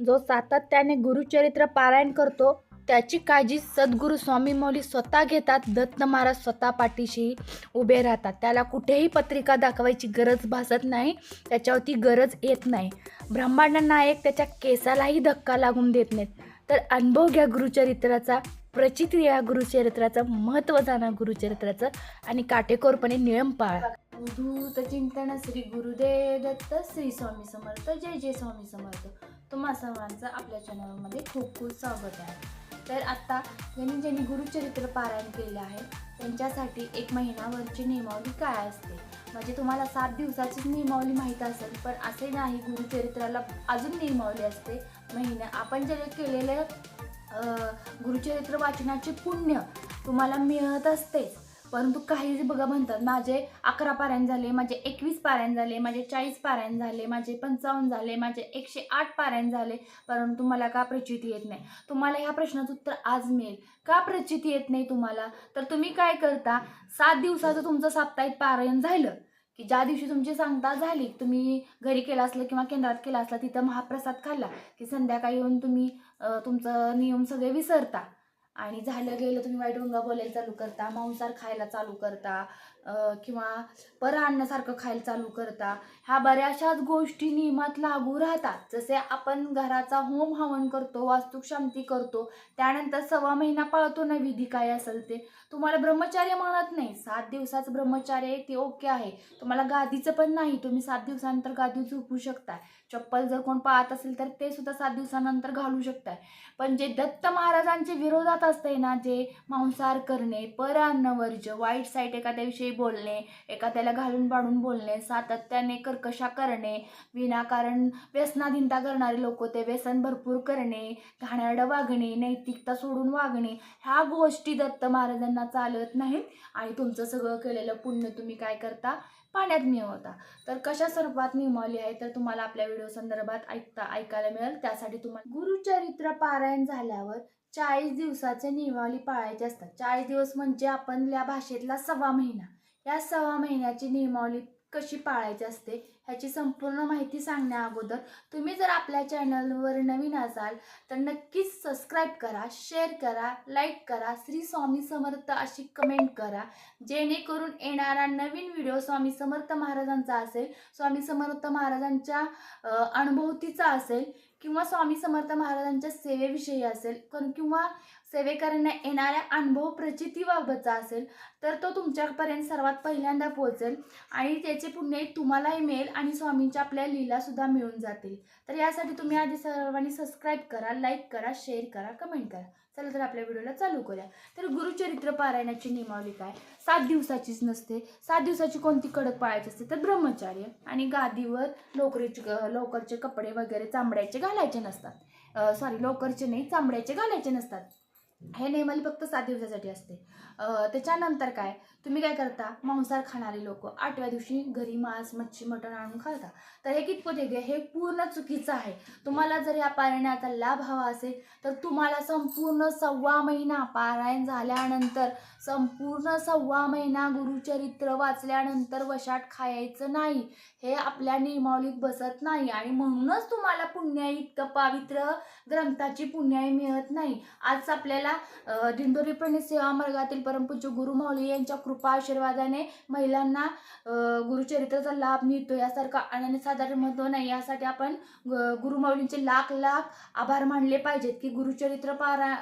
जो सातत्याने गुरुचरित्र पारायण करतो त्याची काळजी सद्गुरू स्वामी मौली स्वतः घेतात दत्त महाराज स्वतः पाठीशी उभे राहतात. त्याला कुठेही पत्रिका दाखवायची गरज भासत नाही त्याच्यावरती गरज येत नाही. ब्रह्मांड नायक त्याच्या केसालाही धक्का लागून देत नाहीत. तर अनुभव घ्या गुरुचरित्राचा प्रचित या गुरुचरित्राचं महत्त्व जाणा गुरुचरित्राचं आणि काटेकोरपणे नियम पाळा. अवधूत चिंतन श्री गुरुदेव दत्त श्री स्वामी समर्थ जय जय स्वामी समर्थ. तुम्हा सर्वांचं आपल्या चॅनलमध्ये खूप खूप स्वागत आहे. तर आत्ता ज्यांनी ज्यांनी गुरुचरित्र पारायण केले आहे त्यांच्यासाठी एक महिनाभरची नियमावली काय असते? म्हणजे तुम्हाला सात दिवसाचीच नियमावली माहीत असेल पण असे नाही गुरुचरित्राला अजून नियमावली असते. महिना आपण जे केलेले गुरुचरित्र वाचनाचे पुण्य तुम्हाला मिळत असतेच. परंतु काही बघा म्हणतात माझे अकरा पारायण झाले माझे एकवीस पारायण झाले माझे चाळीस पारायण झाले माझे पंचावन्न झाले माझे एकशे आठ पारायण झाले परंतु मला का प्रचिती येत नाही? तुम्हाला ह्या प्रश्नाचं उत्तर आज मिळेल. का प्रचिती येत नाही तुम्हाला? तर तुम्ही काय करता? सात दिवसाचं तुमचं साप्ताहिक पारायण झालं की ज्या दिवशी तुमची सांगता झाली तुम्ही घरी केला असलं किंवा केंद्रात केला असला तिथं महाप्रसाद खाल्ला की संध्याकाळी येऊन तुम्ही तुमचं नियम सगळे विसरता. आणि झालं गेलं तुम्ही वाईट गंगा बोलायला चालू करता मांसाहार खायला चालू करता. किंवा परं आणण्यासारखं खायला चालू करता ह्या बऱ्याचशाच गोष्टी नियमात लागू राहतात. जसे आपण घराचा होम हवन करतो वास्तुशांती करतो त्यानंतर सव्वा महिना पाळतो ना विधी काय असेल ते. तुम्हाला ब्रह्मचार्य म्हणत नाही. सात दिवसाचं ब्रह्मचार्य आहे ते ओके आहे. तुम्हाला गादीचं पण नाही. तुम्ही सात दिवसानंतर गादी झोपू शकताय. चप्पल जर कोण पाळत असेल तर ते सुद्धा सात दिवसानंतर घालू शकताय. पण जे दत्त महाराजांचे विरोधात असते ना जे मांसाहार करणे पर अन्नवर्ज वाईट साईट एखाद्याविषयी बोलणे एखाद्याला घालून पाडून बोलणे सातत्याने कर्कशा करणे विनाकारण व्यसनाधीनता करणारे लोक ते व्यसन भरपूर करणे घाणेरडं वागणे नैतिकता सोडून वागणे ह्या गोष्टी दत्त महाराजांना चालत नाहीत. आणि तुमचं सगळं केलेलं पुण्य तुम्ही काय करता? पाण्यात मिळवता. तर कशा स्वरूपात नियमावली आहे तर तुम्हाला आपल्या व्हिडिओ संदर्भात ऐकता ऐकायला मिळेल. त्यासाठी तुम्हाला गुरुचरित्र पारायण झाल्यावर चाळीस दिवसाचे नियमावली पाळायचे असतात. चाळीस दिवस म्हणजे आपण या भाषेतला सव्वा महिना. या सव्वा महिन्याची नियमावली कशी पाळायची असते ह्याची संपूर्ण माहिती सांगण्या अगोदर तुम्ही जर आपल्या चॅनलवर नवीन असाल तर नक्कीच सबस्क्राईब करा शेअर करा लाईक करा श्री स्वामी समर्थ अशी कमेंट करा. जेणेकरून येणारा नवीन व्हिडिओ स्वामी समर्थ महाराजांचा असेल स्वामी समर्थ महाराजांच्या अनुभवतीचा असेल किंवा स्वामी समर्थ महाराजांच्या सेवेविषयी असेल किंवा सेवेकरांना येणाऱ्या अनुभव प्रचितीबाबतचा असेल तर तो तुमच्यापर्यंत सर्वात पहिल्यांदा पोहोचेल. आणि त्याचे पुण्य तुम्हालाही मिळेल आणि स्वामींच्या आपल्या लीलासुद्धा मिळून जातील. तर यासाठी तुम्ही आधी सर्वांनी सबस्क्राईब करा लाईक करा शेअर करा कमेंट करा. चला तर आपल्या व्हिडिओला चालू करूया. तर गुरुचरित्र पारायणाची नियमावली काय? सात दिवसाचीच नसते. सात दिवसाची कोणती कडक पाळायची असते? तर ब्रह्मचार्य. आणि गादीवर लोकरीचे लोकरचे कपडे वगैरे चांबड्याचे घालायचे नसतात. सॉरी लोकरचे नाही चांबड्याचे घालायचे नसतात. हे नियमावली फक्त सात दिवसासाठी असते. त्याच्यानंतर काय? तुम्ही काय करता? मांसाहार खाणारे लोक. आठव्या दिवशी घरी मांस मच्छी मटण आणून खाता. तर हे कितपत योग्य हे पूर्ण चुकीचं आहे. तुम्हाला जर या पारायणाचा लाभ हवा असेल तर तुम्हाला संपूर्ण सव्वा महिना पारायण झाल्यानंतर संपूर्ण सव्वा महिना गुरुचरित्र वाचल्यानंतर वशाट खायचं नाही. हे आपल्या नियमावलीत बसत नाही. आणि म्हणूनच तुम्हाला पुण्याई इतकं पावित्र ग्रंथाची पुण्याई मिळत नाही. आज आपल्याला दिंडोरीपणे सेवा मार्गातील परमपूज्य गुरुमाऊली यांच्या कृपा आशीर्वादाने महिलांना गुरुचरित्राचा लाभ मिळतो यासारखा अनन्यसाधारण महत्त्व नाही यासाठी आपण ग- गुरुमाऊलींचे लाख लाख आभार मानले पाहिजेत की गुरुचरित्र पारा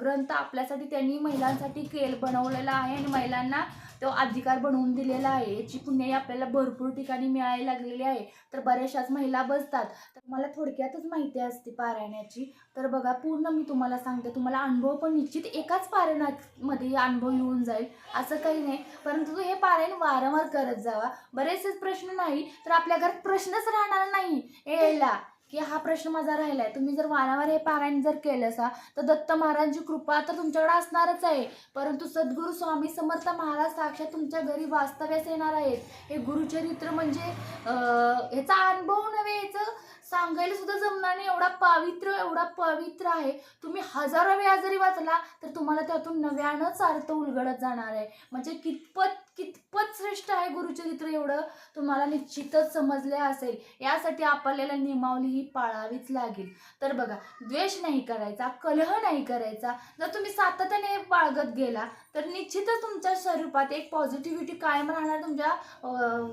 ग्रंथ आपल्यासाठी त्यांनी महिलांसाठी केल बनवलेला आहे आणि महिलांना तो अधिकार बनवून दिलेला आहे याची पुण्याई आपल्याला भरपूर ठिकाणी मिळायला लागलेली आहे. तर बऱ्याचशाच महिला बसतात. तर मला थोडक्यातच माहिती असते पारायणाची. तर बघा पूर्ण मी तुम्हाला सांगते. तुम्हाला अनुभव पण निश्चित एकाच पारायणामध्ये अनुभव येऊन जाईल असं काही नाही. परंतु हे पारायण वारंवार करत जावा. बरेचसेच प्रश्न नाही तर आपल्या घरात प्रश्नच राहणार नाही. यायला. की हा प्रश्न माझा राहिला आहे तुम्ही जर वारंवार हे पारायण जर केलं असा तर दत्त महाराजांची कृपा तर तुमच्याकडे असणारच आहे. परंतु सद्गुरू स्वामी समर्थ महाराज साक्षात तुमच्या घरी वास्तव्यास येणार आहेत. हे गुरुचरित्र म्हणजे ह्याचा अनुभव नव्हे याचं. सांगायला सुद्धा जमणार नाही. एवढा पावित्र एवढा पवित्र आहे. तुम्ही हजारो वेळा जरी वाचला तर तुम्हाला त्यातून नव्यानंच अर्थ उलगडत जाणार आहे. म्हणजे कितपत कितपत श्रेष्ठ आहे गुरुचरित्र एवढं तुम्हाला निश्चितच समजले असेल. यासाठी आपल्याला नियमावली ही पाळावीच लागेल. तर बघा द्वेष नाही करायचा कलह नाही करायचा. जर तुम्ही सातत्याने बाळगत गेला तर निश्चितच तुमच्या स्वरूपात एक पॉझिटिव्हिटी कायम राहणार. तुमच्या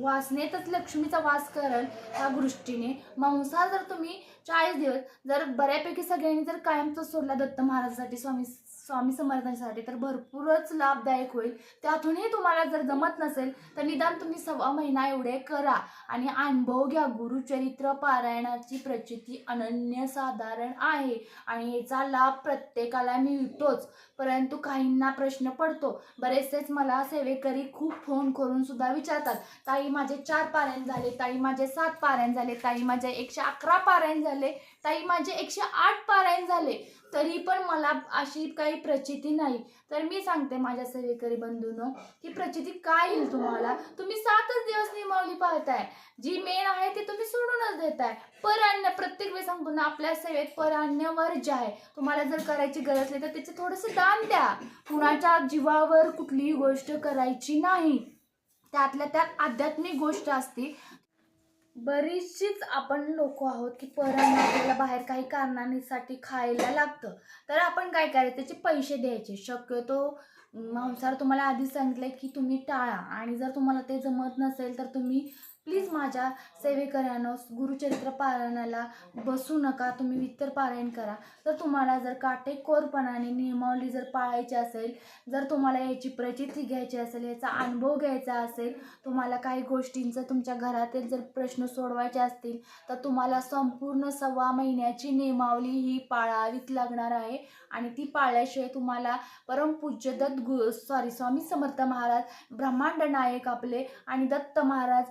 वासनेतच लक्ष्मीचा वास करेल त्या दृष्टीने. मांसा जर तुम्ही चाळीस दिवस जर बऱ्यापैकी सगळ्यांनी जर कायमचं सोडला दत्त महाराजासाठी स्वामी स्वामी समर्थांसाठी तर भरपूरच लाभदायक होईल. त्यातूनही तुम्हाला जर जमत नसेल तर निदान तुम्ही सव्वा महिना एवढे करा आणि अनुभव घ्या. गुरुचरित्र पारायणाची प्रचिती अनन्यसाधारण आहे आणि याचा लाभ प्रत्येकाला मिळतोच. परंतु काहींना प्रश्न पडतो. बरेचसेच मला सेवेकरी खूप फोन करून सुद्धा विचारतात ताई माझे चार पारायण झाले ताई माझे सात पारायण झाले ताई माझे एकशे अकरा पारायण झाले ताई माझे एकशे आठ पारायण झाले. तरी पण मला अशी काही प्रचिती नाही. तर मी सांगते माझ्या सेवेकरी बंधून की प्रचिती काय येईल तुम्हाला? तुम्ही सातच दिवस निमावली पाहताय जी मेन आहे ती तुम्ही सोडूनच देताय. परान्न प्रत्येक वेळी सांगतो ना आपल्या सेवेत परान्न वर्ज आहे. तुम्हाला जर करायची गरज असली तर त्याचे थोडंसं दान द्या. कुणाच्या जीवावर कुठलीही गोष्ट करायची नाही. त्यातल्या त्यात आध्यात्मिक गोष्ट असते. बरीचशीच आपण लोक आहोत की परांना आपल्याला बाहेर काही कारणांसाठी खायला लागतं. तर आपण काय करायचं? त्याचे पैसे द्यायचे. शक्यतो मांसाहार तुम्हाला आधीच सांगितलं की तुम्ही टाळा. आणि जर तुम्हाला ते जमत नसेल तर तुम्ही प्लीज माझ्या सेवेकऱ्यानं गुरुचरित्र पारायणाला बसू नका. तुम्ही वित्तर पारायण करा. तर तुम्हाला जर काटेकोरपणाने नियमावली जर पाळायची असेल जर तुम्हाला याची प्रचिती घ्यायची असेल याचा अनुभव घ्यायचा असेल तुम्हाला काही गोष्टींचं तुमच्या घरातील जर प्रश्न सोडवायचे असतील तर तुम्हाला संपूर्ण सव्वा महिन्याची नियमावली ही पाळावीच लागणार आहे. आणि ती पाळल्याशिवाय तुम्हाला परमपूज्य दत्त गु सॉरी स्वामी समर्थ महाराज ब्रह्मांड नायक आपले आणि दत्त महाराज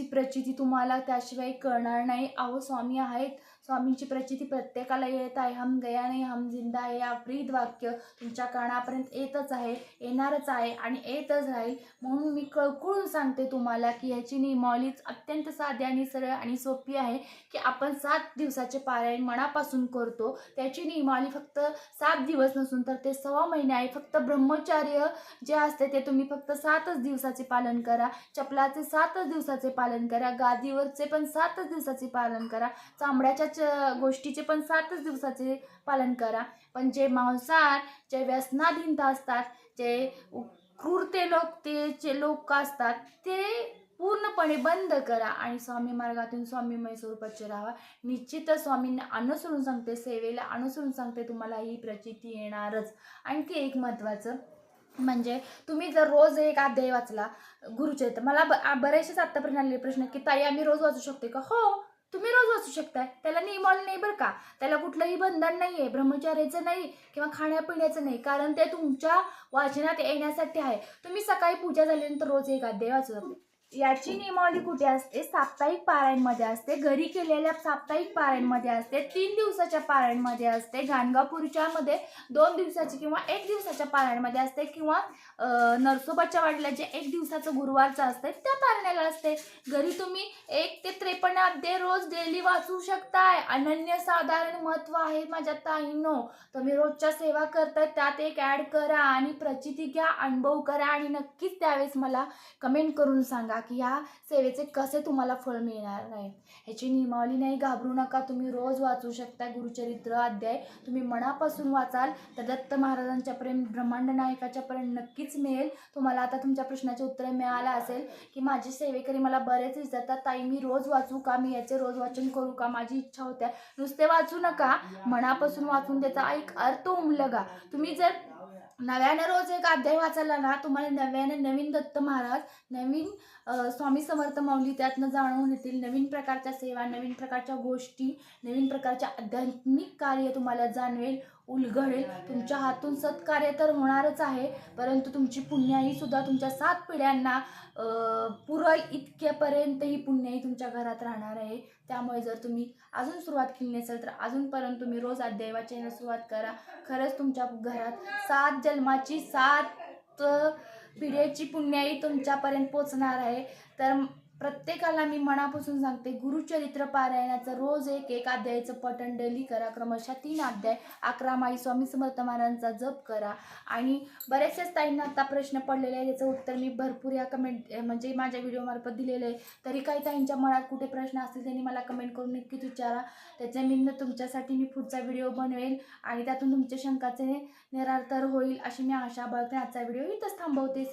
यांची प्रचिती तुम्हाला त्याशिवाय कळणार नाही. अहो स्वामी आहेत. स्वामींची प्रचिती प्रत्येकाला येत आहे. हम गया नाही हम जिंदा आहे या ब्रीद वाक्य तुमच्या कानापर्यंत येतच आहे येणारच आहे आणि येतच राहील. म्हणून मी कळकळून सांगते तुम्हाला की ह्याची नियमावली अत्यंत साधी आणि सरळ आणि सोपी आहे की आपण सात दिवसाचे पारायण मनापासून करतो. त्याची नियमावली फक्त सात दिवस नसून तर ते सव्वा महिने आहे. फक्त ब्रह्मचार्य जे असते ते तुम्ही फक्त सातच दिवसाचे पालन करा. चपलाचे सातच दिवसाचे पालन करा. गादीवरचे पण सातच दिवसाचे पालन करा. चांबड्याच्या च गोष्टीचे पण सातच दिवसाचे पालन करा. पण जे मांसाहार जे व्यसनाधीनता असतात जे क्रूरते लोक ते जे लोक असतात ते पूर्णपणे बंद करा आणि स्वामी मार्गातून स्वामीमय स्वरूपाचे राहा. निश्चितच स्वामींना अनुसरून सांगते सेवेला अनुसरून सांगते तुम्हाला ही प्रचिती येणारच. आणखी एक महत्त्वाचं म्हणजे तुम्ही जर रोज एक अध्याय वाचला गुरुचरित्र मला ब बरेचसेच आत्तापर्यंत आलेले प्रश्न की ताई आम्ही रोज वाचू शकते का? हो तुम्ही रोज वाचू शकताय. त्याला नियमॉल नाही बरं का. त्याला कुठलंही बंधन नाही आहे ब्रह्मचार्याचं नाही किंवा खाण्यापिण्याचं नाही. कारण ते तुमच्या वाचनात येण्यासाठी आहे. तुम्ही सकाळी पूजा झाल्यानंतर रोज एक अध्याय वाचू शकता. याची नियमावली कुठे असते? साप्ताहिक पारायणमध्ये असते. घरी केलेल्या साप्ताहिक पारायणमध्ये असते. तीन दिवसाच्या पारायणमध्ये असते. गाणगापूरच्यामध्ये दोन दिवसाची किंवा एक दिवसाच्या पारायणमध्ये असते किंवा नरसोबाच्या वाडीला जे एक दिवसाचं गुरुवारचं असते त्या पारायणाला असते. घरी तुम्ही एक ते त्रेपन्न अध्याय रोज डेली वाचू शकताय. अनन्यसाधारण महत्त्व आहे माझ्या ताईंनो. तुम्ही रोजच्या सेवा करताय त्यात एक ॲड करा आणि प्रचिती घ्या अनुभव करा आणि नक्कीच त्यावेळेस मला कमेंट करून सांगा. की या सेवेचे कसे तुम्हाला फळ मिळणार आहे? ह्याची नियमावली नाही घाबरू नका. तुम्ही रोज वाचू शकता. गुरुचरित्र अध्याय तुम्ही मनापासून वाचाल. तर दत्त महाराजांच्या प्रेम ब्रह्मांड नायकाच्या प्रेम नक्कीच मिळेल. तुम्हाला आता तुमच्या प्रश्नाचे उत्तर मिळालं असेल की माझी सेवेकरी मला बरेच विचारतात ताई मी रोज वाचू का? मी याचे रोज वाचन करू का? माझी इच्छा होत्या. नुसते वाचू नका. मनापासून वाचून त्याचा एक अर्थ उमलगा. तुम्ही जर नव्यानं रोज एक अध्याय वाचायला ना तुम्हाला नव्यानं नवीन दत्त महाराज नवीन स्वामी समर्थ माऊली त्यातनं जाणून येतील. नवीन प्रकारच्या सेवा नवीन प्रकारच्या गोष्टी नवीन प्रकारच्या आध्यात्मिक कार्य तुम्हाला जाणवेल. उलगडेल. तुमच्या हातून सत्कार्य तर होणारच आहे परंतु तुमची पुण्याई सुद्धा तुमच्या सात पिढ्यांना पुरल इतक्यापर्यंत ही पुण्याई तुमच्या घरात राहणार आहे. त्यामुळे जर तुम्ही अजून सुरुवात केली नसेल तर अजूनपर्यंत तुम्ही रोज अध्याय सुरुवात करा. खरंच तुमच्या घरात सात जन्माची सात पिढ्याची पुण्याई तुमच्यापर्यंत पोचणार आहे. तर प्रत्येकाला मी मनापासून सांगते गुरुचरित्र पारायणाचं रोज एक एक अध्यायाचं पठण डेली करा. क्रमशः तीन अध्याय अकरा माई स्वामी समर्थ महाराजांचा जप करा. आणि बऱ्याचशाच ताईंना आता प्रश्न पडलेले आहे त्याचं उत्तर मी भरपूर या कमेंट म्हणजे माझ्या व्हिडिओमार्फत दिलेलं आहे. तरी काही ताईंच्या मनात कुठे प्रश्न असतील त्यांनी मला कमेंट करून नक्कीच विचारा. त्याच्या मी तुमच्यासाठी मी पुढचा व्हिडिओ बनवेल आणि त्यातून तुमच्या शंकाचे निरार्थ होईल अशी मी आशा बाळगते. आजचा व्हिडिओ इथंच थांबवते.